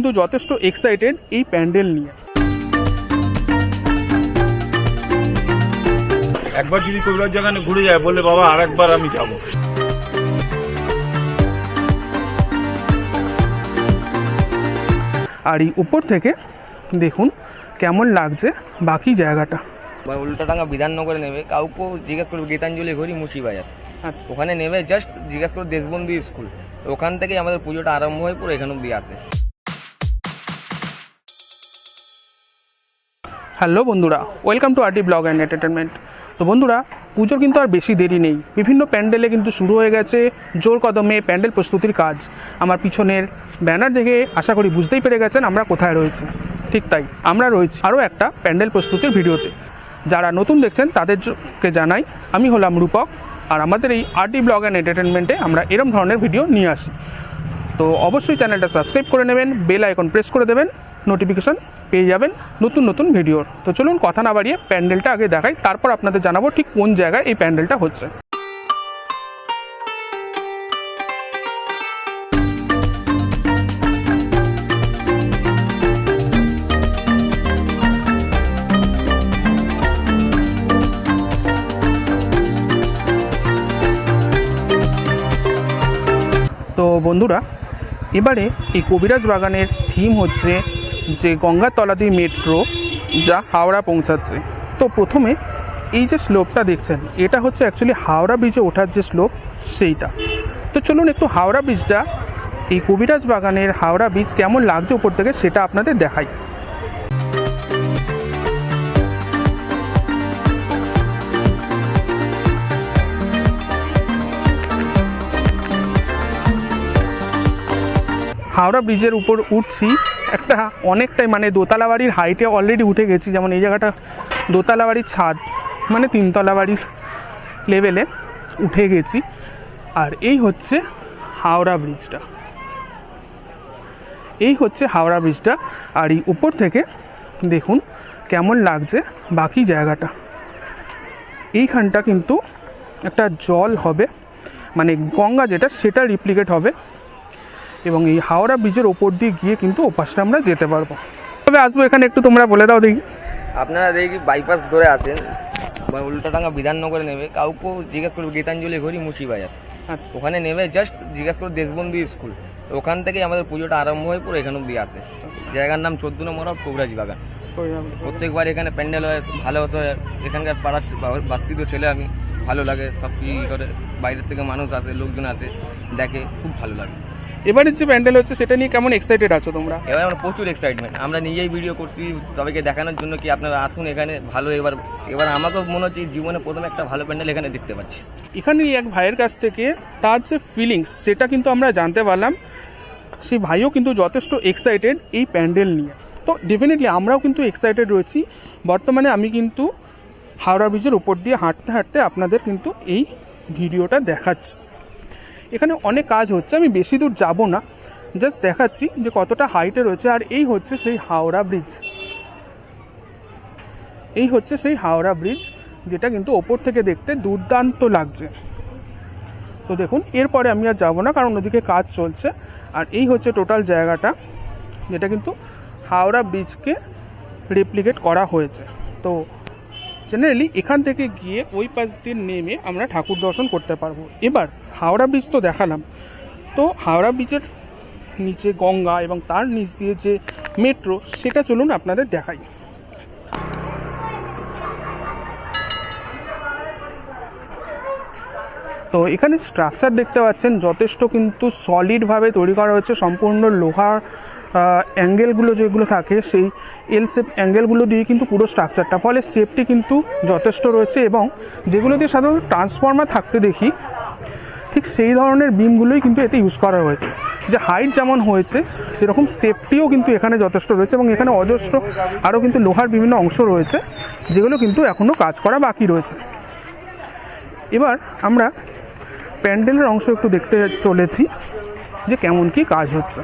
কিন্তু যথেষ্ট এক্সাইটেড এই প্যান্ডেল নিয়ে। একবার যদি কবিরাজ যেখানে ঘুরে যায় বলে বাবা আর একবার আমি যাব। আর এই উপর থেকে দেখুন কেমন লাগছে বাকি জায়গাটা। উল্টাডাঙ্গা বিধাননগরে নেবে। কাউকে জিজ্ঞেস করবে গীতাঞ্জলি ঘড়ি মুন্সিবাজার আচ্ছা। ওখানে নেমে জাস্ট জিজ্ঞেস করবে দেশবন্ধু স্কুল। ওখান থেকেই আমাদের পুজোটা আরম্ভ হয় পুরো এখানে অব্দি আসে। হ্যালো বন্ধুরা, welcome to RT blog and entertainment তো বন্ধুরা, পুজোর কিন্তু আর বেশি দেরি নেই। বিভিন্ন প্যান্ডেলে কিন্তু শুরু হয়ে গেছে জোর কদমে প্যান্ডেল প্রস্তুতির কাজ। আমার পিছনের ব্যানার দেখে আশা করি বুঝতেই পেরে গেছেন আমরা কোথায় রয়েছি। ঠিক তাই, আমরা রয়েছি আরও একটা প্যান্ডেল প্রস্তুতির ভিডিওতে। যারা নতুন দেখছেন, তাদেরকে জানাই, আমি হলাম রূপক, আর আমাদের এই আরটি ব্লগ অ্যান্ড এন্টারটেনমেন্টে আমরা এরম ধরনের ভিডিও নিয়ে আসি। তো অবশ্যই চ্যানেলটা সাবস্ক্রাইব করে নেবেন, বেল আইকন প্রেস করে দেবেন নোটিফিকেশন পেয়ে যাবেন নতুন নতুন ভিডিওর তো চলুন কথা না বাড়িয়ে প্যান্ডেলটা আগে দেখাই, তারপর আপনাদের জানাব ঠিক কোন জায়গায় এই প্যান্ডেলটা হচ্ছে। তো বন্ধুরা, এবারে এই কবিরাজ বাগানের থিম হচ্ছে যে গঙ্গার তলাদি মেট্রো যা হাওড়া পৌঁছাচ্ছে। তো প্রথমে এই যে স্লোপটা দেখছেন, এটা হচ্ছে অ্যাকচুয়ালি হাওড়া ব্রিজে ওঠার যে স্লোপ সেইটা। তো চলুন একটু হাওড়া ব্রিজটা এই কবিরাজ বাগানের হাওড়া ব্রিজ কেমন লাগছে উপর থেকে সেটা আপনাদের দেখাই। হাওড়া ব্রিজের উপর উঠছি। একটা অনেকটাই মানে দোতলা বাড়ির হাইটে অলরেডি উঠে গেছি। যেমন এই জায়গাটা দোতলা বাড়ির ছাদ মানে তিনতলা বাড়ির লেভেলে উঠে গেছি। আর এই হচ্ছে হাওড়া ব্রিজটা। এই হচ্ছে হাওড়া ব্রিজটা। আর এই উপর থেকে দেখুন কেমন লাগছে বাকি জায়গাটা। এইখানটা কিন্তু একটা জল হবে। মানে গঙ্গা যেটা, সেটা রিপ্লিকেট হবে। এবং এই হাওড়া ব্রিজের ওপর দিয়ে গিয়ে কিন্তু ওপাশটা আমরা যেতে পারব। তবে আসব এখানে একটু তোমরা বলে দাও দেখি। আপনারা দেখি বাইপাস ধরে আসেন বা উল্টাডাঙ্গা বিধাননগরে নেবে। কাউকে জিজ্ঞেস করবে গীতাঞ্জলি ঘড়ি মুন্সিবাজার আচ্ছা। ওখানে নেমে জাস্ট জিজ্ঞেস করবে দেশবন্ধু স্কুল। ওখান থেকেই আমাদের পুজোটা আরম্ভ হয়ে পুরো এখানে অব্দি আসে। জায়গার নাম চোদ্দ নম্বর কবিরাজ বাগান। প্রত্যেকবার এখানে প্যান্ডেল হয় ভালোবাসা হয় এখানকার পাড়ার বা- বাচ্চিত ছেলে আমি ভালো লাগে সব কি করে বাইরের থেকে মানুষ আসে লোকজন আসে দেখে খুব ভালো লাগে। এবারে যে প্যান্ডেল হচ্ছে সেটা নিয়ে কেমন এক্সাইটেড আছো তোমরা? এবার আমরা প্রচুর এক্সাইটমেন্ট আমরা নিজেই ভিডিও করছি সবাইকে দেখানোর জন্য কি আপনারা আসুন এখানে? ভালো এবার এবার আমাকেও মনে হচ্ছে জীবনে প্রথমে একটা ভালো প্যান্ডেল এখানে দেখতে পাচ্ছি। এখানে এক ভাইয়ের কাছ থেকে তার যে ফিলিংস সেটা কিন্তু আমরা জানতে পারলাম। সেই ভাইও কিন্তু যথেষ্ট এক্সাইটেড এই প্যান্ডেল নিয়ে। তো ডেফিনেটলি আমরাও কিন্তু এক্সাইটেড রয়েছি। বর্তমানে আমি কিন্তু হাওড়া ব্রিজের উপর দিয়ে হাঁটতে হাঁটতে আপনাদের কিন্তু এই ভিডিওটা দেখাচ্ছি। এখানে অনেক কাজ হচ্ছে, আমি বেশি দূর যাব না। জাস্ট দেখাচ্ছি যে কতটা হাইটে রয়েছে, আর এই হচ্ছে সেই হাওড়া ব্রিজ এই হচ্ছে সেই হাওড়া ব্রিজ যেটা কিন্তু ওপর থেকে দেখতে দুর্দান্ত লাগছে। তো দেখুন, এরপরে আমি আর যাব না, কারণ ওদিকে কাজ চলছে। আর এই হচ্ছে টোটাল জায়গাটা, যেটা কিন্তু হাওড়া ব্রিজকে রেপ্লিকেট করা হয়েছে। তো জেনারেলি এখান থেকে গিয়ে ওই পাশ দিয়ে নেমে আমরা ঠাকুর দর্শন করতে পারব। এবার হাওড়া ব্রিজ তো দেখালাম। তো হাওড়া ব্রিজের নিচে গঙ্গা এবং তার নিচ দিয়ে যে মেট্রো সেটা চলুন আপনাদের দেখাই। তো এখানে স্ট্রাকচার দেখতে পাচ্ছেন, যথেষ্ট কিন্তু সলিডভাবে তৈরি করা হয়েছে, সম্পূর্ণ লোহার অ্যাঙ্গেলগুলো যেগুলো থাকে, সেই এল শেপ অ্যাঙ্গেলগুলো দিয়ে কিন্তু পুরো স্ট্রাকচারটা ফলে সেফটি কিন্তু যথেষ্ট রয়েছে এবং যেগুলো দিয়ে সাধারণত ট্রান্সফর্মার থাকতে দেখি, ঠিক সেই ধরনের বিমগুলোই কিন্তু এতে ইউজ করা হয়েছে। যে হাইট যেমন হয়েছে, সেরকম সেফটিও কিন্তু এখানে যথেষ্ট রয়েছে এবং এখানে অজস্র আরও কিন্তু লোহার বিভিন্ন অংশ রয়েছে, যেগুলো কিন্তু এখনও কাজ করা বাকি রয়েছে। এবার আমরা প্যান্ডেলের অংশ একটু দেখতে চলেছি যে কেমন কি কাজ হচ্ছে।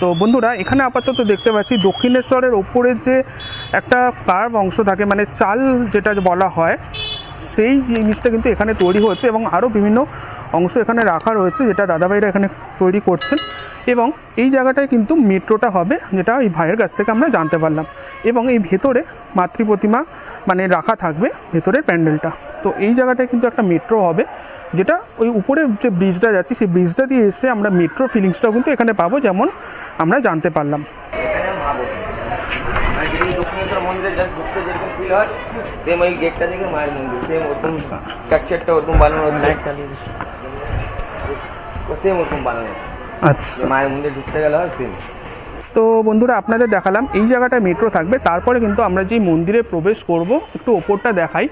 তো বন্ধুরা, এখানে আপাতত দেখতে পাচ্ছি দক্ষিণেশ্বরের ওপরে যে একটা কার্ভ অংশ থাকে মানে চাল যেটা বলা হয়, সেই জিনিসটা কিন্তু এখানে তৈরি হচ্ছে এবং আরও বিভিন্ন অংশ এখানে রাখা রয়েছে যেটা দাদাভাইরা এখানে তৈরি করছেন এবং এই জায়গাটায় কিন্তু মেট্রোটা হবে যেটা এই ভাইয়ের কাছ থেকে আমরা জানতে পারলাম এবং এই ভেতরে মাতৃ প্রতিমা মানে রাখা থাকবে, ভেতরের প্যান্ডেলটা। তো এই জায়গাটায় কিন্তু একটা মেট্রো হবে। যেটা ওই উপরে যে ব্রিজটা যাচ্ছে সেই ব্রিজটা দিয়ে এসে আমরা মেট্রো ফিলিংসটাও কিন্তু এখানে পাবো যেমন আমরা জানতে পারলাম। আচ্ছা। মায়ের মন্দিরে ঢুকতে গেলে হয় সেম তো বন্ধুরা আপনাদের দেখালাম এই জায়গাটায় মেট্রো থাকবে। তারপরে কিন্তু আমরা যেই মন্দিরে প্রবেশ করব একটু ওপরটা দেখাই।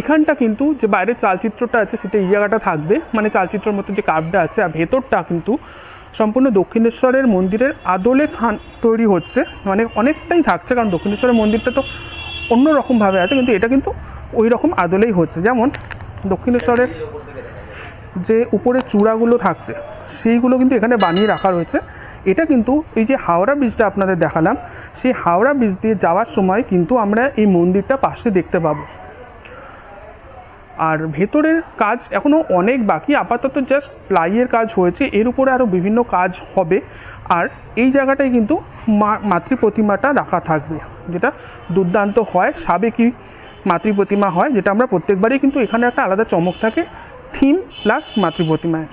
এখানটা কিন্তু যে বাইরের চালচিত্রটা আছে, সেটা এই জায়গাটা থাকবে। মানে চালচিত্রের মতো যে কাপটা আছে, আর ভেতরটা কিন্তু সম্পূর্ণ দক্ষিণেশ্বরের মন্দিরের আদলে খান তৈরি হচ্ছে। মানে অনেকটাই থাকছে, কারণ দক্ষিণেশ্বরের মন্দিরটা তো অন্য রকমভাবে আছে, কিন্তু এটা কিন্তু ওই রকম আদলেই হচ্ছে। যেমন দক্ষিণেশ্বরের যে উপরে চূড়াগুলো থাকছে, সেইগুলো কিন্তু এখানে বানিয়ে রাখা রয়েছে। এটা কিন্তু এই যে হাওড়া ব্রিজটা আপনাদের দেখালাম, সেই হাওড়া ব্রিজ দিয়ে যাওয়ার সময় কিন্তু আমরা এই মন্দিরটা পাশে দেখতে পাবো। আর ভেতরের কাজ এখনও অনেক বাকি, আপাতত জাস্ট প্লাইয়ের কাজ হয়েছে, এর উপরে আরও বিভিন্ন কাজ হবে। আর এই জায়গাটায় কিন্তু মাতৃ প্রতিমাটা রাখা থাকবে, যেটা দুর্দান্ত হয় সাবেকি মাতৃ প্রতিমা হয়, যেটা আমরা প্রত্যেকবারই কিন্তু এখানে একটা আলাদা চমক থাকে থিম প্লাস মাতৃ প্রতিমায়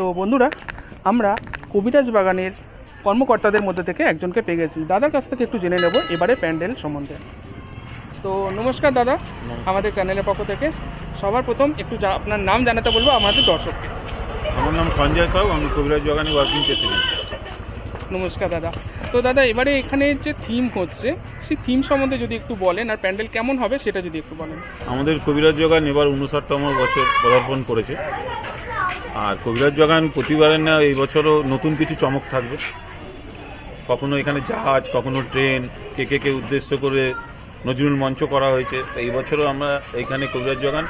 তো বন্ধুরা আমরা কবিরাজ বাগানের কর্মকর্তাদের মধ্যে থেকে একজনকে পেয়ে গেছি। দাদার কাছ থেকে একটু জেনে নেব এবারে প্যান্ডেল সম্বন্ধে। তো নমস্কার দাদা আমাদের চ্যানেলের পক্ষ থেকে। সবার প্রথম একটু আপনার নাম জানাতে বলব আমাদের দর্শককে। আমার নাম সঞ্জয় সাউ আমি কবিরাজ বাগানে ওয়ার্কিং প্রেসিডেন্ট নমস্কার দাদা। তো দাদা এবারে এখানে যে থিম হচ্ছে সেই থিম সম্বন্ধে যদি একটু বলেন আর প্যান্ডেল কেমন হবে সেটা যদি একটু বলেন। আমাদের কবিরাজ বাগান এবার উনষাটতম বছর পদার্পণ করেছে। আর কবিরাজ বাগান প্রতিবারের না এই বছরও নতুন কিছু চমক থাকবে। কখনো এখানে জাহাজ, কখনো ট্রেন, কে কে কে উদ্দেশ্য করে নজরুল মঞ্চ করা হয়েছে। তো এই বছরও আমরা এখানে কবিরাজ বাগান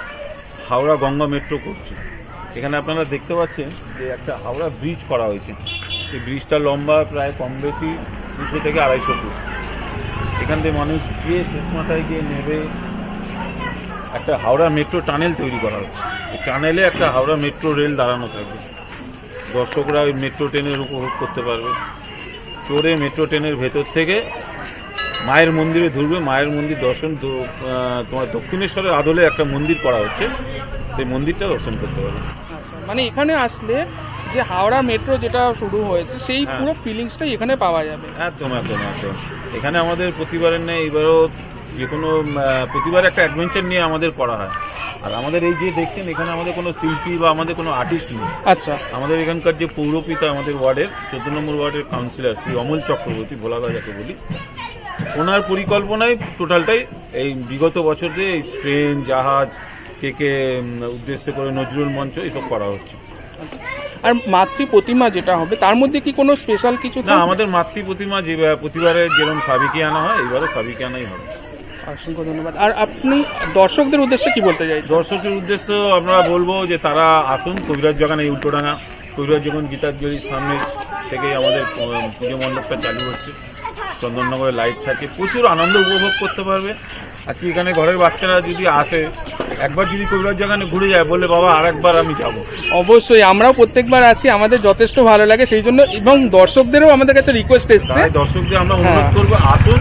হাওড়া গঙ্গা মেট্রো করছি। এখানে আপনারা দেখতে পাচ্ছেন যে একটা হাওড়া ব্রিজ করা হয়েছে। এই ব্রিজটা লম্বা, প্রায় কম বেশি দুশো থেকে আড়াইশো ফুট। এখান থেকে মানুষ গিয়ে শেষ মাথায় গিয়ে নেবে একটা হাওড়া মেট্রো টানেল তৈরি করা হচ্ছে। টানেলে একটা হাওড়া মেট্রো রেল দাঁড়ানো থাকবে। দর্শকরা ওই মেট্রো ট্রেনের উপভোগ করতে পারবে। চড়ে মেট্রো ট্রেনের ভেতর থেকে মায়ের মন্দিরে ধরবে মায়ের মন্দির দর্শন তোমার দক্ষিণেশ্বরের আদলে একটা মন্দির করা হচ্ছে। সেই মন্দিরটা দর্শন করতে পারবে। আচ্ছা মানে এখানে আসলে যে হাওড়া মেট্রো যেটা শুরু হয়েছে সেই হ্যাঁ। পুরো ফিলিংসটাই এখানে পাওয়া যাবে। একদম একদম একদম। এখানে আমাদের প্রতিবারের নেই এবারও যে কোনো প্রতিবার একটা অ্যাডভেঞ্চার নিয়ে আমাদের করা হয়। আর আমাদের এই যে দেখছেন এখানে আমাদের কোনো শিল্পী বা আমাদের কোনো আর্টিস্ট নেই। আচ্ছা। আমাদের এখানকার যে পৌরপিতা আমাদের ওয়ার্ডের চোদ্দ নম্বর ওয়ার্ডের কাউন্সিলর শ্রী অমল চক্রবর্তী ভোলাদা যাকে বলি ওনার পরিকল্পনায় টোটালটাই এই বিগত বছরে এই ট্রেন জাহাজ কে কে উদ্দেশ্য করে নজরুল মঞ্চ এসব করা হচ্ছে। আর মাতৃ প্রতিমা যেটা হবে তার মধ্যে কি কোনো স্পেশাল কিছু না আমাদের মাতৃ প্রতিমা যে প্রতিবারে যেরকম সাবিকে আনা হয় এবারও সাবিকে আনাই হবে। অসংখ্য ধন্যবাদ। আর আপনি দর্শকদের উদ্দেশ্যে কি বলতে চাই দর্শকের উদ্দেশ্য আমরা বলব যে তারা আসুন কবিরাজ জগান এই উল্টোডাঙ্গা কবিরাজ যখন গীতাঞ্জলির সামনে থেকেই আমাদের পুজো মণ্ডপটা চালু হচ্ছে চন্দননগরে লাইট থাকে প্রচুর আনন্দ উপভোগ করতে পারবে। আর কি এখানে ঘরের বাচ্চারা যদি আসে একবার যদি কবিরাজ জাগানে ঘুরে যায় বলে বাবা আরেকবার আমি যাব। অবশ্যই আমরাও প্রত্যেকবার আসি আমাদের যথেষ্ট ভালো লাগে সেই জন্য এবং দর্শকদেরও আমাদের কাছে রিকোয়েস্ট এসছে। দর্শকদের আমরা অনুরোধ হ্যাঁ। করব আসুন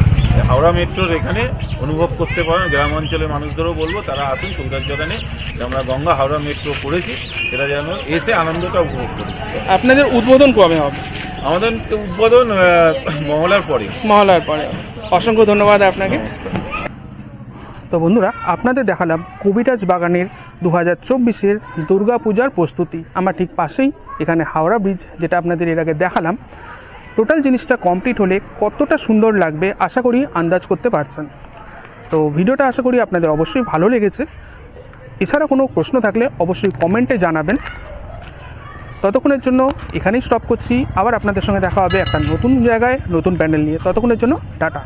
হাওড়া মেট্রোর এখানে অনুভব করতে পারেন গ্রাম অঞ্চলের মানুষদেরও বলব তারা আসুন জাগানে যে আমরা গঙ্গা হাওড়া মেট্রো করেছি সেটা যেন এসে আনন্দটা উপভোগ করি। আপনাদের উদ্বোধন কবে হবে? আমাদের তো উদ্বোধন মহলার পরে। মহলার পরে। অসংখ্য ধন্যবাদ আপনাকে। তো বন্ধুরা আপনাদের দেখালাম কবিরাজ বাগানের দু হাজার চব্বিশের দুর্গা পূজার প্রস্তুতি। আমার ঠিক পাশেই এখানে হাওড়া ব্রিজ যেটা আপনাদের এর আগে দেখালাম। টোটাল জিনিসটা কমপ্লিট হলে কতটা সুন্দর লাগবে আশা করি আন্দাজ করতে পারছেন। তো ভিডিওটা আশা করি আপনাদের অবশ্যই ভালো লেগেছে। এছাড়া কোনো প্রশ্ন থাকলে অবশ্যই কমেন্টে জানাবেন। ততক্ষণের জন্য এখানেই স্টপ করছি। আবার আপনাদের সঙ্গে দেখা হবে একটা নতুন জায়গায়, নতুন প্যান্ডেল নিয়ে। ততক্ষণের জন্য টাটা।